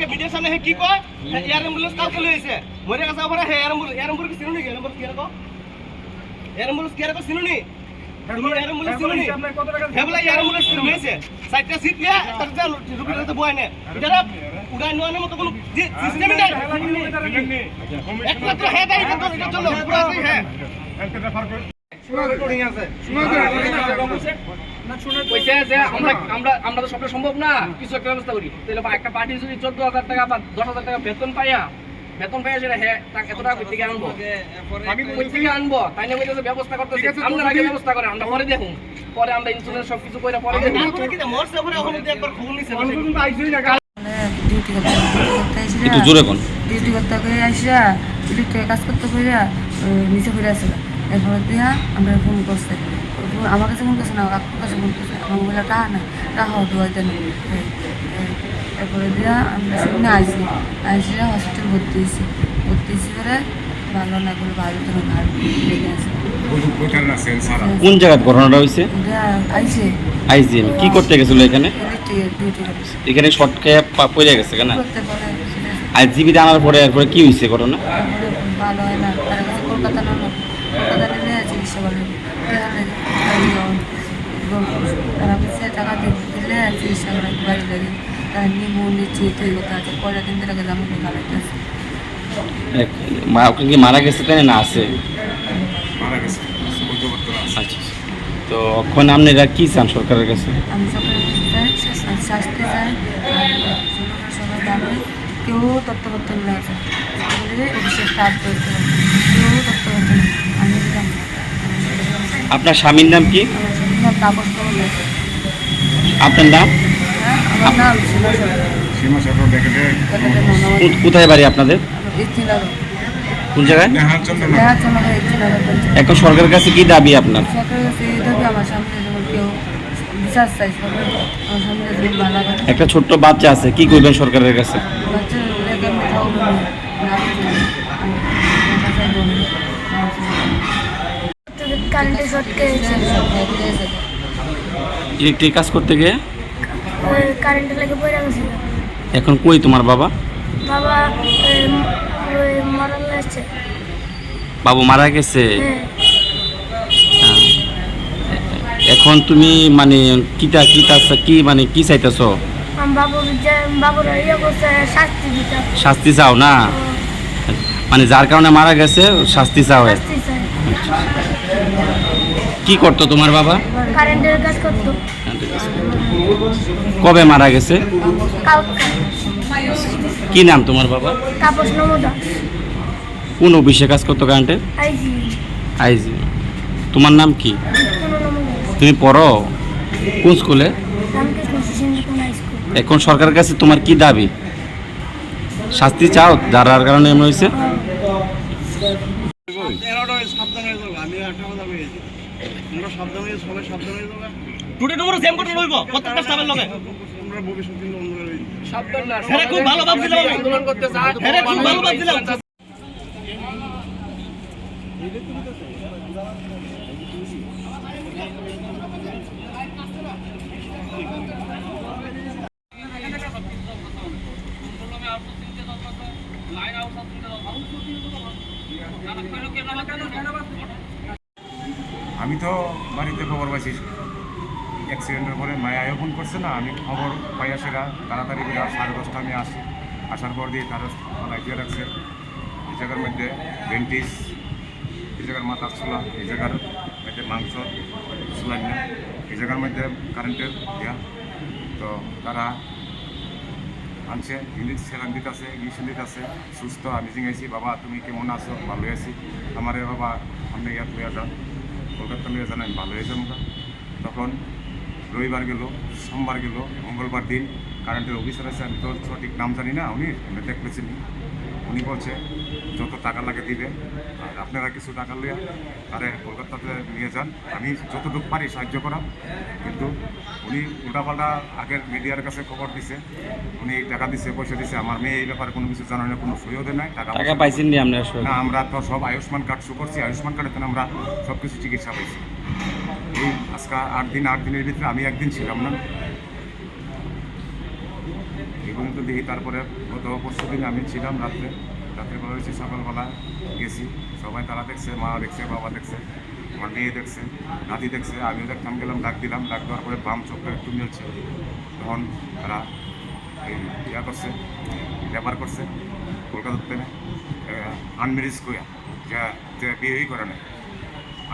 কালকে ভিডিওর সামনে কি কয় এয়ার অ্যাম্বুলেন্স কালকে লইছে মরে গেছে পরে হে এয়ার অ্যাম্বুলেন্স এয়ার অ্যাম্বুলেন্স চিনুনি এয়ার অ্যাম্বুলেন্স কি রাখো এয়ার অ্যাম্বুলেন্স কি রাখো চিনুনি একমাত্র হে দেয় এটা এটার জন্য পুরো হ্যাঁ আমরা আমরা আমরা তো সবটা সম্ভব না। কিছু একটা ব্যবস্থা করি। তাহলে একটা পার্টি যদি চোদ্দ হাজার টাকা বা দশ হাজার টাকা বেতন পাইয়া বেতন পাইয়া সেটা হ্যাঁ এত টাকা থেকে আনব? আমি কই থেকে আনব? তাই না কইতেছে ব্যবস্থা আগে ব্যবস্থা করে আমরা পরে দেখুন। পরে আমরা ইন্স্যুরেন্স সব কিছু করে পরে ডিউটি করতে করতে জোরে কোন। ডিউটি করতে কাজ করতে করে নিচে করে আসছিল এরপরে দিয়া আমরা ফোন করছে। আমার কাছে ফোন করছে না কাকুর কাছে ফোন করছে আমার মোবাইলে টাকা না টাকা হতো দেন এরপরে দিয়া আমরা সেখানে আইসি আইসিরা হসপিটাল ভর্তি হয়েছি। ভর্তি হয়েছি করে ভালো না করে ভালো তো ঘর লেগে আছে। কোন জায়গায় ঘটনাটা হয়েছে? আইসে আইজিএম কি করতে গেছিল এখানে? এখানে শর্ট খেয়ে পড়ে গেছে কেন? করতে পারে সেটা আর জিবিতে আনার পরে এরপরে কি হয়েছে ঘটনা তারপরে ভালো হয় না তার কাছে কলকাতা না কলকাতা নিয়ে চিকিৎসা করে তারা কাছে টাকা দিয়ে দিলে চিকিৎসা করে বাড়ি লাগে তারা নিমু নিচ্ছি তুই কথা আছে পরের দিন থেকে জামা নিয়ে গালাইতেছে এক- মা ওকে কি মারা গেছে তাই না? আছে। মারা গেছে। না আচ্ছা তো এখন আপনারা কি চান সরকারের কাছে? আমি চাই কেউ না আছে কেউ আপনার স্বামীর নাম কি? আপনার নাম? হ্যাঁ কোথায় বাড়ি আপনাদের? কোন জায়গায়? এখন সরকারের কাছে কি দাবি আপনার? একটা ছোট্ট বাচ্চা আছে কি করবেন সরকারের কাছে? কারেন্টের শর্ট খেয়েছে। ইলেকট্রিক কাজ করতে গিয়ে? লাগে পড়ে গেছিল এখন কই তোমার বাবা? বাবা মরণ লাগছে বাবু মারা গেছে? হ্যাঁ। এখন তুমি মানে কিতা কিতা কি মানে কি চাইতেছ? ইয়ে শাস্তি চাও না? মানে যার কারণে মারা গেছে শাস্তি চাও। শাস্তি চাই। কি করতো তোমার বাবা? কারেন্টের কাজ করতো। কবে মারা গেছে? কি নাম তোমার বাবা? তাপস নমদা। কোন অফিসে কাজ করতো কারেন্টে আইজি। তোমার নাম কি? তুমি পড়ো? কোন স্কুলে? এখন সরকারের কাছে তোমার কি দাবি? শাস্তি চাও? যার কারণে এমন হয়েছে? টুডে টুমরো সেম করে। রইব প্রত্যেকটা স্টাফের লগে। সাবধান না। হ্যাঁ, খুব ভালো ভাবছিলাম আমি। আন্দোলন করতে চাই খুব ভালো ভাবছিলাম। আমি তো বাড়িতে খবর পাইছি অ্যাক্সিডেন্টের পরে মায়া ফোন করছে না, আমি খবর পাই সেটা তাড়াতাড়ি করে সাড়ে দশটা আমি আসি। আসার পর দিয়ে তারা লাগিয়ে রাখছে, এই জায়গার মধ্যে ভেন্টিস, এই জায়গার মাথা ছোলা এই জায়গার মধ্যে মাংস চুলাই না এই জায়গার মধ্যে কারেন্টের ইয়া। তো তারা আনছে ইংলিশ সেলান দিতেছে ইংলিশ দিতেছে, সুস্থ, আমি জিঙ্গাইছি বাবা, তুমি কেমন আছো? ভালো আছি। আমার বাবা আপনি ইয়াত লইয়া যান কলকাতা নিয়ে জানাই ভালো হয়েছে আমরা তখন রবিবার গেল, সোমবার গেলো, মঙ্গলবার দিন কারেন্টের অফিসার আছে, আমি তো সঠিক নাম জানি না, উনি, আমি দেখতেছি উনি বলছে যত টাকা লাগে দিবে আর আপনারা কিছু টাকা লইয়া আরে কলকাতাতে নিয়ে যান। আমি যতটুকু পারি সাহায্য করা কিন্তু উনি উল্টাপাল্টা আগের মিডিয়ার কাছে খবর দিছে। উনি টাকা দিছে পয়সা দিছে। আমার মেয়ে এই ব্যাপারে কোনো কিছু জানা না কোনো দেয় নাই। টাকা টাকা পাইছেন নি আমরা তো সব আয়ুষ্মান কার্ড শু করছি। আয়ুষ্মান কার্ডেতে আমরা সব কিছু চিকিৎসা পাইছি। এই আজকে আট দিন আট দিনের ভিতরে আমি একদিন ছিলাম না। পর্যন্ত দেখি, তারপরে গত পরশু দিন আমি ছিলাম রাত্রে। রাত্রে বেলা হয়েছি সকালবেলা, গেছি। সবাই তারা দেখছে, মা দেখছে, বাবা দেখছে, আমার মেয়ে দেখছে, নাতি দেখছে, আমিও দেখতাম, গেলাম, ডাক দিলাম। ডাক দেওয়ার পরে বাম চোখটা একটু মিলছে। তখন তারা এই ইয়া করছে ব্যাপার করছে, কলকাতার কলকাতাতে আনমেরিজ কইয়া যা, যে বিয়েই করে না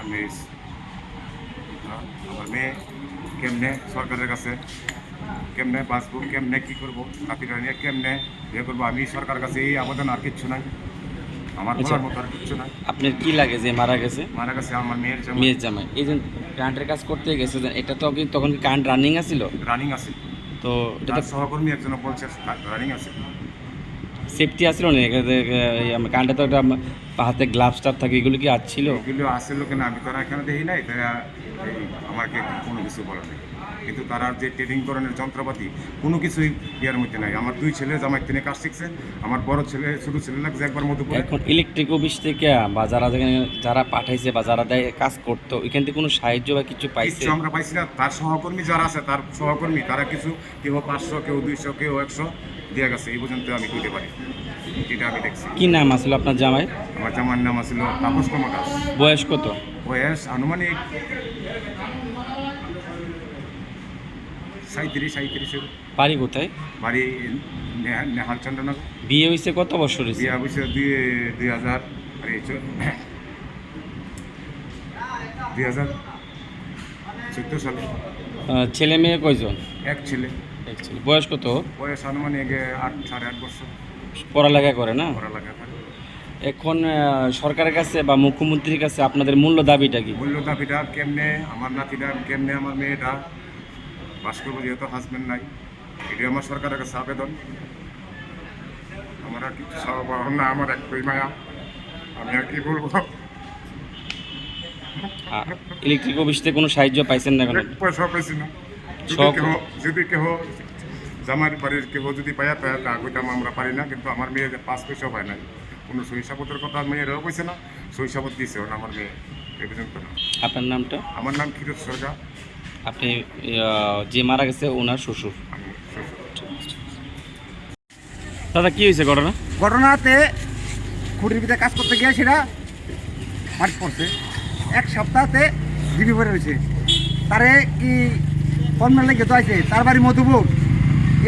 আনমেরিজ। আমার মেয়ে কেমনে সরকারের কাছে কেমনে বাঁচবো কেমনে কী করব নাতিটা নিয়ে কেমনে ইয়ে করব? আমি সরকারের কাছে এই আবেদন আর কিচ্ছু নাই। আমার আচ্ছা। বলার মতো আর কিচ্ছু নাই। আপনার কি লাগে যে মারা গেছে? মারা গেছে আমার মেয়ের মেয়ের জামাই। এই যে কারেন্টের কাজ করতে গেছে এটা তো কি তখন কি কারেন্ট রানিং আছিল? রানিং আছে। তো এটা সহকর্মী একজন বলছে রানিং আছে। সেফটি না তো একটা হাতে গ্লাভস টাপ থাকে এগুলো কি আসছিল এগুলো কেন আমি তো আর এখানে দেখি নাই। তারা আমাকে কোনো কিছু বলে নাই। কিন্তু তারা যে ট্রেডিং ধরনের যন্ত্রপাতি কোনো কিছুই ইয়ার মধ্যে নাই। আমার দুই ছেলে জামাই তিনি কাজ শিখছে। আমার বড় ছেলে ছোটো ছেলে লাগছে একবার মধুপুরে। এখন ইলেকট্রিক অফিস থেকে বা যারা যারা পাঠাইছে বা যারা দেয় কাজ করতো এখান থেকে কোনো সাহায্য বা কিছু পাইছে? আমরা পাইছি না। তার সহকর্মী যারা আছে তার সহকর্মী তারা কিছু কেউ পাঁচশো কেউ দুইশো কেউ একশো দিয়ে গেছে। এই পর্যন্ত আমি কইতে পারি এটা আমি দেখছি। কি নাম আসলো আপনার জামাই? আমার জামার নাম আছিল তাপস দাস। বয়স কত? বয়স আনুমানিক সাঁত্রিশ সাঁত্রিশের বাড়ি কোথায়? বাড়ি নেহা- নেহাল চন্দ্রনগর বিয়ে হয়েছে কত বছর হয়েছে? বিয়া দুই দুই হাজার আরে চো- দুই হাজার চোদ্দ সালে। ছেলে মেয়ে কয়জন? এক ছেলে। এক ছেলে। বয়স কত? বয়স আনুমানিক আট সাড়ে আট বছর। পড়ালেখা করে না? পড়ালেখা করে। এখন সরকারের কাছে বা মুখ্যমন্ত্রীর কাছে আপনাদের মূল্য দাবিটা কি? মূল্য দাবিটা কেমনে? আমার নাতিটা কেমনে? আমার মেয়েটা বাস করব যেহেতু হাজব্যান্ড নাই এটা আমার সরকারের কাছে আবেদন। আমার আর কিছু না আমার একটাই মায়া। আমি আর কি বলব? ইলেকট্রিক অফিস থেকে কোনো সাহায্য পাইছেন না কেন? পয়সা পাইছি না। যদি কেহ যদি কেহ জামার বাড়ির কেহ যদি পায়া পায়া তা আমরা পারি না কিন্তু আমার মেয়ে যে পাঁচ পয়সা পায় নাই। কোনো শৈশাবতের কথা মেয়েরাও কইছে না শৈশাবত দিয়েছে আমার মেয়ে। এ পর্যন্ত না। আপনার নামটা? আমার নাম ক্ষীরোদ সরকার। আপনি যে মারা গেছে ওনার শ্বশুর। দাদা, কি হয়েছে ঘটনা? ঘটনাতে খুঁটির ভিতরে কাজ করতে গিয়ে সেটা মাঠ পড়ছে। এক সপ্তাহতে জিবি পরে রয়েছে। তারে কি কর্মের লেগে তো আছে তার বাড়ি মধুপুর।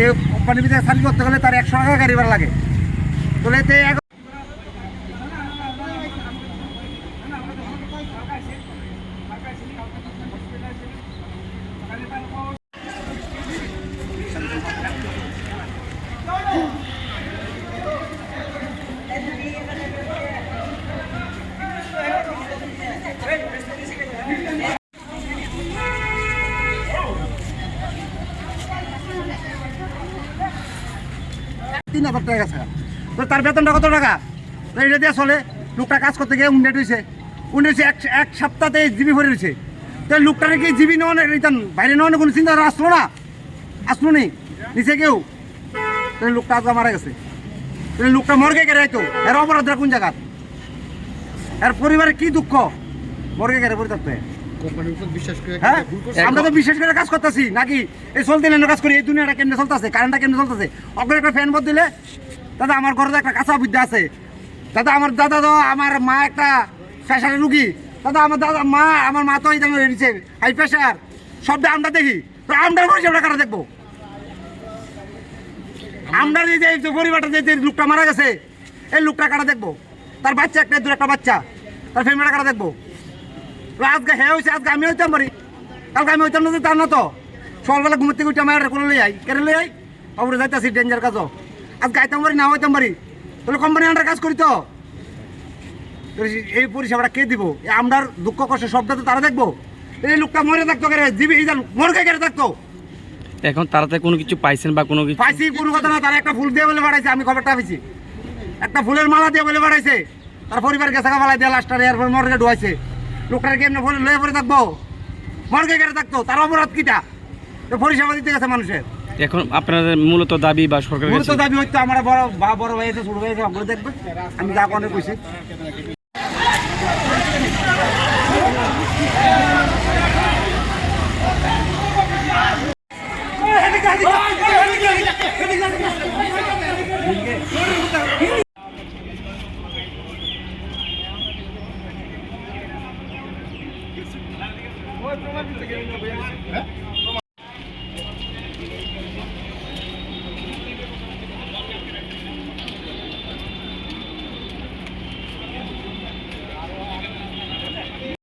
এই কোম্পানির ভিতরে চাকরি করতে গেলে তার একশো টাকা গাড়ি ভাড়া লাগে। তাহলে এতে তিন হাজার টাকা তো তার বেতনটা কত টাকা? এটা দিয়ে চলে, লোকটা কাজ করতে গিয়ে উন্ডেট হয়েছে উন্ডেট এক এক সপ্তাহতে জিবি ভরে রয়েছে। তো লোকটারে কি জিবি নেওয়া রিটার্ন বাইরে নেওয়ার কোনো চিন্তা আসলো না? আসলো নি? নিচে কেউ? লোকটা আজকে মারা গেছে। লোকটা মর্গে গেলে তো এর অপরাধটা কোন জায়গা এর পরিবারে কি দুঃখ? মর্গে থাকতে হ্যাঁ। আমরা তো বিশেষ করে কাজ করতেছি। নাকি এই চলতে কাজ করি এই দুনিয়াটা কেমনে চলতেছে কারেন্টটা কেমনে চলতেছে? অগ্রে একটা ফ্যান বদ দিলে দাদা আমার ঘরে একটা কাঁচা বিদ্যা আছে। দাদা আমার দাদা তো আমার মা একটা প্রেশারের রুগী। দাদা আমার দাদা মা আমার মা তো হাই প্রেশার সবটা আমরা দেখি। আমরা কারা দেখব? আমরা যে পরিবারটা যে লোকটা মারা গেছে এই লোকটা কারা দেখব? তার বাচ্চা একটা দূর একটা বাচ্চা। তার ফ্যামিলিটা কারা দেখব? আজকে হ্যাঁ হয়েছে আজকে আমি হইতাম পারি। কালকে আমি হইতাম না যে তার না তো। সকালবেলা ঘুমোতে উঠে আমার কোনো লই আই। কেন লই আই? অবরে যাইতাছি ডেঞ্জার কাজও। আজকে আইতাম পারি না হইতাম পারি। তাহলে কোম্পানি আন্ডার কাজ করি তো। এই পরিষেবাটা কে দিব? এই আমরার দুঃখ কষ্ট সবটা তো তারা দেখব। এই লোকটা মরে থাকতো কেন দিবি এই মরকে কেটে থাকতো। এখন তারাতে কোনো কিছু পাইছেন বা কোনো কিছু পাইছি কোনো কথা না তারা একটা ফুল দিয়ে বলে বাড়াইছে আমি খবরটা পেয়েছি একটা ফুলের মালা দিয়ে বলে বাড়াইছে। তার পরিবার গেছে ফালাই দিয়ে লাস্টার এরপর মর্গে ঢুয়াইছে লোকটার কেমনে ফলে লয়ে পরে থাকব? মর্গে কেটে থাকতো তার অপরাধ কিটা? তো পরিষেবা দিতে গেছে মানুষের। এখন আপনাদের মূলত দাবি বা সরকার মূলত দাবি হইতো আমরা বড় বা বড় ভাই আছে ছোট ভাই আছে আমরা দেখবে। আমি যা অনেক কইছি।